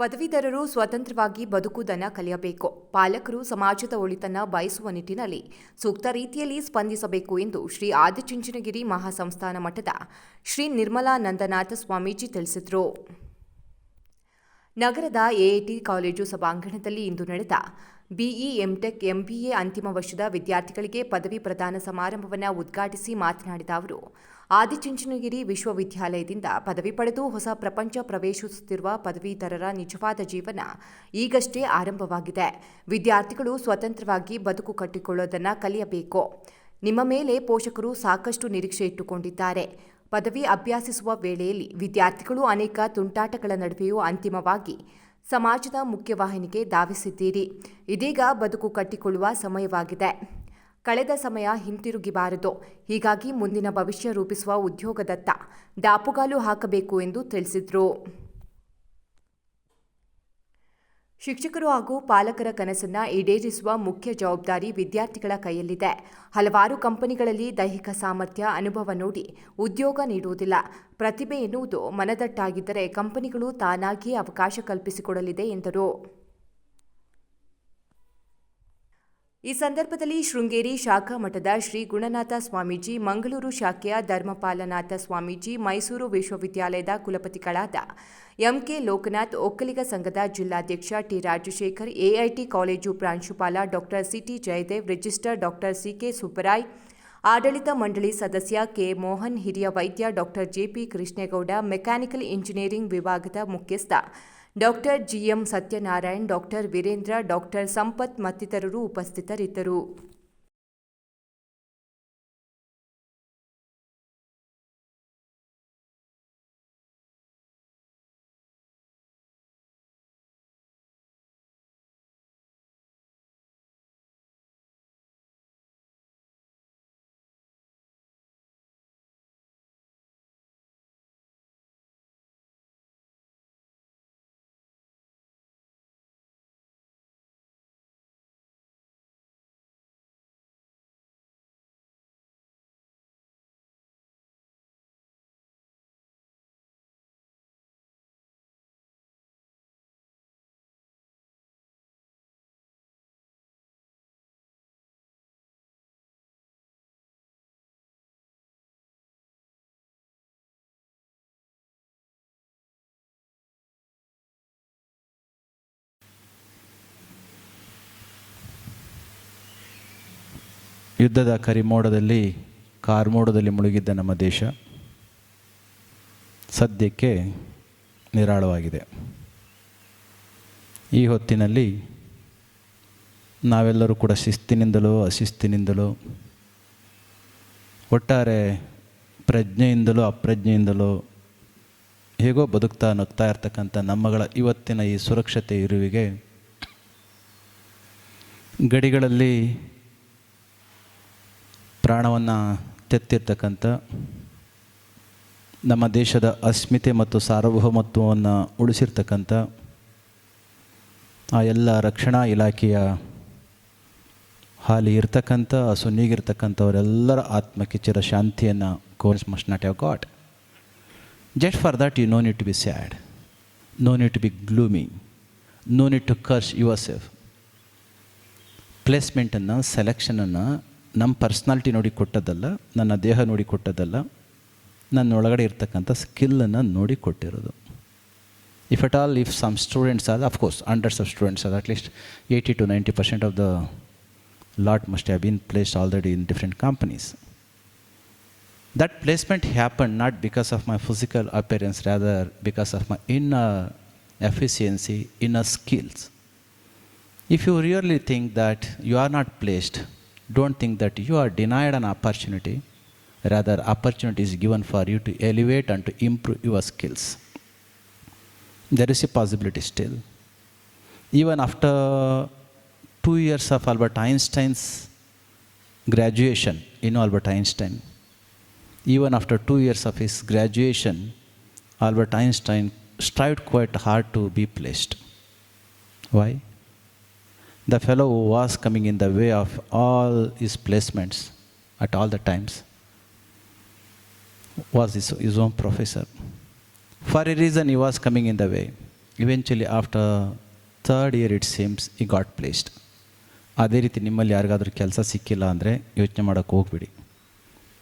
ಪದವೀಧರರು ಸ್ವತಂತ್ರವಾಗಿ ಬದುಕುವುದನ್ನು ಕಲಿಯಬೇಕು. ಪಾಲಕರು ಸಮಾಜದ ಒಳಿತನ್ನ ಬಯಸುವ ನಿಟ್ಟಿನಲ್ಲಿ ಸೂಕ್ತ ರೀತಿಯಲ್ಲಿ ಸ್ಪಂದಿಸಬೇಕು ಎಂದು ಶ್ರೀ ಆದಿಚುಂಚನಗಿರಿ ಮಹಾಸಂಸ್ಥಾನ ಮಠದ ಶ್ರೀ ನಿರ್ಮಲಾನಂದನಾಥ ಸ್ವಾಮೀಜಿ ತಿಳಿಸಿದರು. ನಗರದ ಎಐಟಿ ಕಾಲೇಜು ಸಭಾಂಗಣದಲ್ಲಿ ಇಂದು ನಡೆದ ಬಿಇ ಎಂಟೆಕ್ ಎಂಬಿಎ ಅಂತಿಮ ವರ್ಷದ ವಿದ್ಯಾರ್ಥಿಗಳಿಗೆ ಪದವಿ ಪ್ರದಾನ ಸಮಾರಂಭವನ್ನು ಉದ್ಘಾಟಿಸಿ ಮಾತನಾಡಿದ ಅವರು, ಆದಿಚುಂಚನಗಿರಿ ವಿಶ್ವವಿದ್ಯಾಲಯದಿಂದ ಪದವಿ ಪಡೆದು ಹೊಸ ಪ್ರಪಂಚ ಪ್ರವೇಶಿಸುತ್ತಿರುವ ಪದವೀಧರರ ನಿಜವಾದ ಜೀವನ ಈಗಷ್ಟೇ ಆರಂಭವಾಗಿದೆ. ವಿದ್ಯಾರ್ಥಿಗಳು ಸ್ವತಂತ್ರವಾಗಿ ಬದುಕು ಕಟ್ಟಿಕೊಳ್ಳೋದನ್ನು ಕಲಿಯಬೇಕು. ನಿಮ್ಮ ಮೇಲೆ ಪೋಷಕರು ಸಾಕಷ್ಟು ನಿರೀಕ್ಷೆ ಇಟ್ಟುಕೊಂಡಿದ್ದಾರೆ. ಪದವಿ ಅಭ್ಯಾಸಿಸುವ ವೇಳೆಯಲ್ಲಿ ವಿದ್ಯಾರ್ಥಿಗಳು ಅನೇಕ ತುಂಟಾಟಗಳ ನಡುವೆಯೂ ಅಂತಿಮವಾಗಿ ಸಮಾಜದ ಮುಖ್ಯವಾಹಿನಿಗೆ ಧಾವಿಸಿದ್ದೀರಿ. ಇದೀಗ ಬದುಕು ಕಟ್ಟಿಕೊಳ್ಳುವ ಸಮಯವಾಗಿದೆ. ಕಳೆದ ಸಮಯ ಹಿಂತಿರುಗಿಬಾರದು. ಹೀಗಾಗಿ ಮುಂದಿನ ಭವಿಷ್ಯ ರೂಪಿಸುವ ಉದ್ಯೋಗದತ್ತ ದಾಪುಗಾಲು ಹಾಕಬೇಕು ಎಂದು ತಿಳಿಸಿದರು. ಶಿಕ್ಷಕರು ಹಾಗೂ ಪಾಲಕರ ಕನಸನ್ನ ಈಡೇರಿಸುವ ಮುಖ್ಯ ಜವಾಬ್ದಾರಿ ವಿದ್ಯಾರ್ಥಿಗಳ ಕೈಯಲ್ಲಿದೆ. ಹಲವಾರು ಕಂಪನಿಗಳಲ್ಲಿ ದೈಹಿಕ ಸಾಮರ್ಥ್ಯ, ಅನುಭವ ನೋಡಿ ಉದ್ಯೋಗ ನೀಡುವುದಿಲ್ಲ. ಪ್ರತಿಭೆ ಎನ್ನುವುದು ಮನದಟ್ಟಾಗಿದ್ದರೆ ಕಂಪನಿಗಳು ತಾನಾಗಿಯೇ ಅವಕಾಶ ಕಲ್ಪಿಸಿಕೊಡಲಿದೆ ಎಂದರು. ಈ ಸಂದರ್ಭದಲ್ಲಿ ಶೃಂಗೇರಿ ಶಾಖಾ ಮಠದ ಶ್ರೀ ಗುಣನಾಥ ಸ್ವಾಮೀಜಿ, ಮಂಗಳೂರು ಶಾಖೆಯ ಧರ್ಮಪಾಲನಾಥ ಸ್ವಾಮೀಜಿ, ಮೈಸೂರು ವಿಶ್ವವಿದ್ಯಾಲಯದ ಕುಲಪತಿಗಳಾದ ಎಂಕೆ ಲೋಕನಾಥ್, ಒಕ್ಕಲಿಗ ಸಂಘದ ಜಿಲ್ಲಾಧ್ಯಕ್ಷ ಟಿ ರಾಜಶೇಖರ್ ಎಐಟಿ ಕಾಲೇಜು ಪ್ರಾಂಶುಪಾಲ doctor C T Jayadev register doctor C K Subbaray, ಆಡಳಿತ ಮಂಡಳಿ ಸದಸ್ಯ ಕೆ ಮೋಹನ್, ಹಿರಿಯ ವೈದ್ಯ doctor J P Krishnegowda, mechanical engineering ವಿಭಾಗದ ಮುಖ್ಯಸ್ಥ doctor G M Satyanarayan doctor Veerendra doctor Sampath ಮತ್ತಿತರರು ಉಪಸ್ಥಿತರಿದ್ದರು. ಯುದ್ಧದ ಕರಿಮೋಡದಲ್ಲಿ, ಕಾರ್ಮೋಡದಲ್ಲಿ ಮುಳುಗಿದ್ದ ನಮ್ಮ ದೇಶ ಸದ್ಯಕ್ಕೆ ನಿರಾಳವಾಗಿದೆ. ಈ ಹೊತ್ತಿನಲ್ಲಿ ನಾವೆಲ್ಲರೂ ಕೂಡ ಶಿಸ್ತಿನಿಂದಲೋ ಅಶಿಸ್ತಿನಿಂದಲೋ, ಒಟ್ಟಾರೆ ಪ್ರಜ್ಞೆಯಿಂದಲೋ ಅಪ್ರಜ್ಞೆಯಿಂದಲೋ ಹೇಗೋ ಬದುಕ್ತಾ ನಗ್ತಾ ಇರ್ತಕ್ಕಂಥ ನಮ್ಮಗಳ ಇವತ್ತಿನ ಈ ಸುರಕ್ಷತೆ ಇರುವಿಗೆ ಗಡಿಗಳಲ್ಲಿ ಪ್ರಾಣವನ್ನು ತೆತ್ತಿರ್ತಕ್ಕಂಥ ನಮ್ಮ ದೇಶದ ಅಸ್ಮಿತೆ ಮತ್ತು ಸಾರ್ವಭೌಮತ್ವವನ್ನು ಉಳಿಸಿರ್ತಕ್ಕಂಥ ಆ ಎಲ್ಲ ರಕ್ಷಣಾ ಇಲಾಖೆಯ ಹಾಲಿ ಇರ್ತಕ್ಕಂಥ, ಸುನ್ನಿಗಿರ್ತಕ್ಕಂಥವರೆಲ್ಲರ ಆತ್ಮಕ್ಕೆ ಚಿರ ಶಾಂತಿಯನ್ನು course must not have got. Just for that you know need to be sad no need to be gloomy no need to curse yourself ಪ್ಲೇಸ್ಮೆಂಟನ್ನು ಸೆಲೆಕ್ಷನನ್ನು ನಮ್ಮ ಪರ್ಸ್ನಾಲ್ಟಿ ನೋಡಿ ಕೊಟ್ಟದ್ದಲ್ಲ, ನನ್ನ ದೇಹ ನೋಡಿ ಕೊಟ್ಟದ್ದಲ್ಲ ನನ್ನ ಒಳಗಡೆ ಇರ್ತಕ್ಕಂಥ ಸ್ಕಿಲ್ಲನ್ನು ನೋಡಿ ಕೊಟ್ಟಿರೋದು. If at all if some students ಆದ of course hundreds of students ಆದ at least eighty to ninety percent of the lot must have been placed already in different companies that placement happened not because of my physical appearance, rather because of my inner efficiency ಇನ್ನ skills if you really think that you are not placed don't think that you are denied an opportunity rather opportunity is given for you to elevate and to improve your skills there is a possibility still even after two years of albert einstein's graduation in albert einstein even after two years of his graduation, Albert Einstein strived quite hard to be placed. Why? The fellow who was coming in the way of all his placements at all the times was his, his own professor. For a reason, he was coming in the way. Eventually after third year it seems ಈ got placed ಅದೇ ರೀತಿ ನಿಮ್ಮಲ್ಲಿ ಯಾರಿಗಾದ್ರೂ ಕೆಲಸ ಸಿಕ್ಕಿಲ್ಲ ಅಂದರೆ ಯೋಚನೆ ಮಾಡೋಕ್ಕೆ ಹೋಗ್ಬಿಡಿ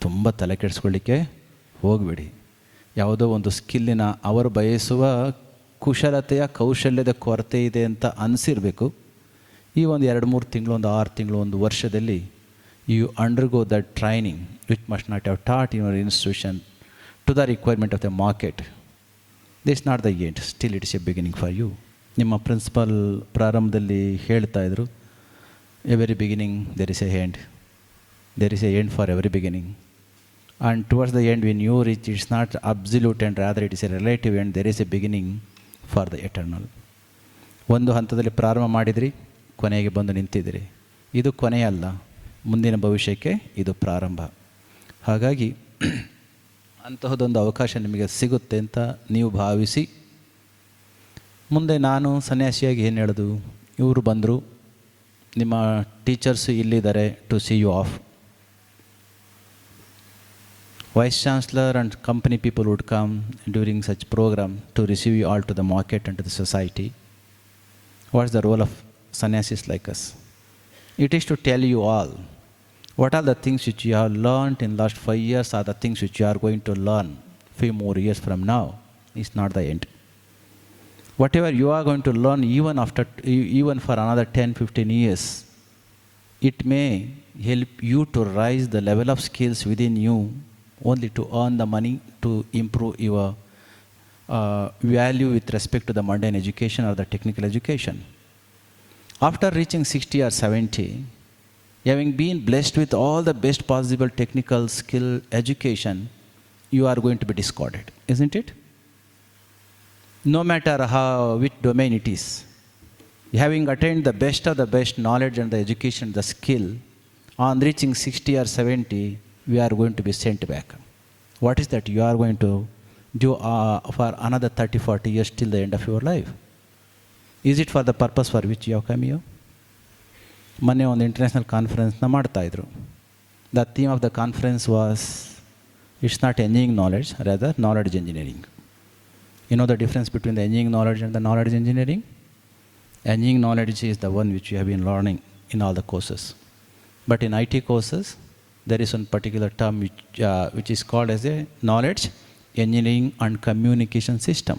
ತುಂಬ ತಲೆ ಕೆಡಿಸ್ಕೊಳ್ಳಿಕ್ಕೆ ಹೋಗಬೇಡಿ ಯಾವುದೋ ಒಂದು ಸ್ಕಿಲ್ಲಿನ ಅವರು ಬಯಸುವ ಕುಶಲತೆಯ ಕೌಶಲ್ಯದ ಕೊರತೆ ಇದೆ ಅಂತ ಅನಿಸಿರಬೇಕು ಈ ಒಂದು ಎರಡು ಮೂರು ತಿಂಗಳು ಒಂದು ಆರು ತಿಂಗಳು ಒಂದು ವರ್ಷದಲ್ಲಿ you undergo that training which must not have taught your institution to the requirement of the market this not the end still it's a beginning for you ನಿಮ್ಮ ಪ್ರಿನ್ಸಿಪಲ್ ಪ್ರಾರಂಭದಲ್ಲಿ ಹೇಳ್ತಾ ಇದ್ರು every beginning there is a end there is a end for every beginning and towards the end when you reach, it's not absolute and rather it is a relative end there is a beginning for the eternal ಒಂದು ಹಂತದಲ್ಲಿ ಪ್ರಾರಂಭ ಮಾಡಿದ್ರಿ ಕೊನೆಗೆ ಬಂದು ನಿಂತಿದ್ದೀರಿ. ಇದು ಕೊನೆಯಲ್ಲ. ಮುಂದಿನ ಭವಿಷ್ಯಕ್ಕೆ ಇದು ಪ್ರಾರಂಭ. ಹಾಗಾಗಿ ಅಂತಹದೊಂದು ಅವಕಾಶ ನಿಮಗೆ ಸಿಗುತ್ತೆ ಅಂತ ನೀವು ಭಾವಿಸಿ. ಮುಂದೆ ನಾನು ಸನ್ಯಾಸಿಯಾಗಿ ಏನು ಹೇಳೋದು? ಇವರು ಬಂದರು. ನಿಮ್ಮ ಟೀಚರ್ಸ್ ಇಲ್ಲಿದ್ದಾರೆ to see you off. Vice chancellor and company people would come during such programme to receive you all to the market and to the society. What's the role of sannyasis like us? It is to tell you all what are the things which you have learned in last five years are the things which you are going to learn few more years from now. It's not the end. Whatever you are going to learn even after even for another 10, 15 years, it may help you to rise the level of skills within you only to earn the money to improve your uh, value with respect to the mundane education or the technical education. After reaching 60 or 70, having been blessed with all the best possible technical skill education, you are going to be discarded, isn't it? No matter how which domain it is, having attained the best of the best knowledge and the education, the skill, on reaching 60 or 70, we are going to be sent back. What is that you are going to do uh, for another 30, 40 years till the end of your life? Is it for the purpose for which you have come here? ಮೊನ್ನೆ ಒಂದು international ಕಾನ್ಫರೆನ್ಸ್ನ ಮಾಡ್ತಾಯಿದ್ರು the theme of the conference was it's not engineering knowledge rather knowledge engineering You know the difference between the engineering knowledge and the knowledge engineering? Engineering knowledge is the one which you have been learning in all the courses. But in IT courses, there is one particular term which, uh, which is called as a knowledge engineering and communication system.